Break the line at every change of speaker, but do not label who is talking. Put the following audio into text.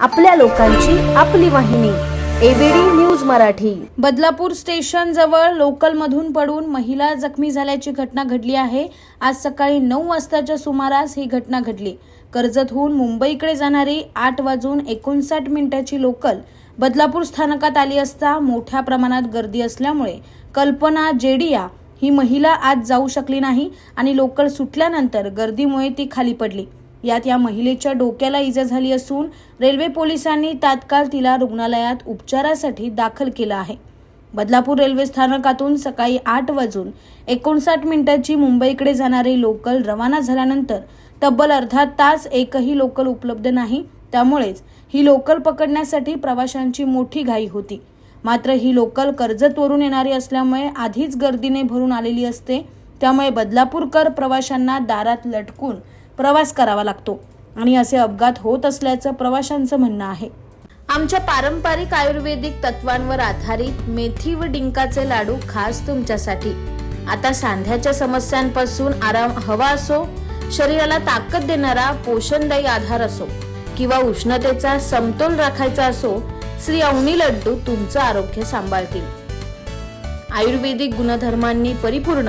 आपल्या लोकांची आपली वाहिनी. ABD news Marathi.
Badlapur station जवळ लोकल मधून पडून महिला जखमी झाल्याची घटना घडली आहे. आज सकाळी नऊ वाजताच्या सुमारास ही घटना घडली. कर्जतहून मुंबईकडे जाणारी आठ वाजून एकोणसाठ मिनिटाची लोकल बदलापूर स्थानकात आली असता मोठ्या प्रमाणात गर्दी असल्यामुळे कल्पना जेडिया ही महिला आज जाऊ शकली नाही आणि लोकल सुटल्यानंतर गर्दीमुळे ती खाली पडली. यात या महिलेच्या डोक्याला इजा झाली असून रेल्वे पोलिसांनी तात्काळ तिला रुग्णालयात उपचारासाठी दाखल केलं आहे. बदलापूर रेल्वे स्थानकातून सकाळी आठ वाजून एकोणसाठ मिनिटाची मुंबईकडे जाणारी लोकल रवाना झाल्यानंतर तब्बल अर्धा तास एकही लोकल उपलब्ध नाही. त्यामुळेच ही लोकल पकडण्यासाठी प्रवाशांची मोठी घाई होती. मात्र ही लोकल कर्जतवरून येणारी असल्यामुळे आधीच गर्दीने भरून आलेली असते. त्यामुळे बदलापूरकर प्रवाशांना दारात लटकून प्रवास करावा लागतो. आणि असे अपघात होत असल्याचं प्रवाशांचं म्हणणं आहे. आमच्या पारंपरिक आयुर्वेदिक तत्वांवर आधारित मेथी व डिंकाचे लाडू खास तुमच्यासाठी. आता सांध्याच्या समस्यांपासून आराम हवा असो शरीराला ताकद देणारा पोषणदायी आधार असो किंवा उष्णतेचा समतोल राखायचा असो श्री अवनी लड्डू तुमचं आरोग्य सांभाळतील. आयुर्वेदिक गुणधर्मांनी परिपूर्ण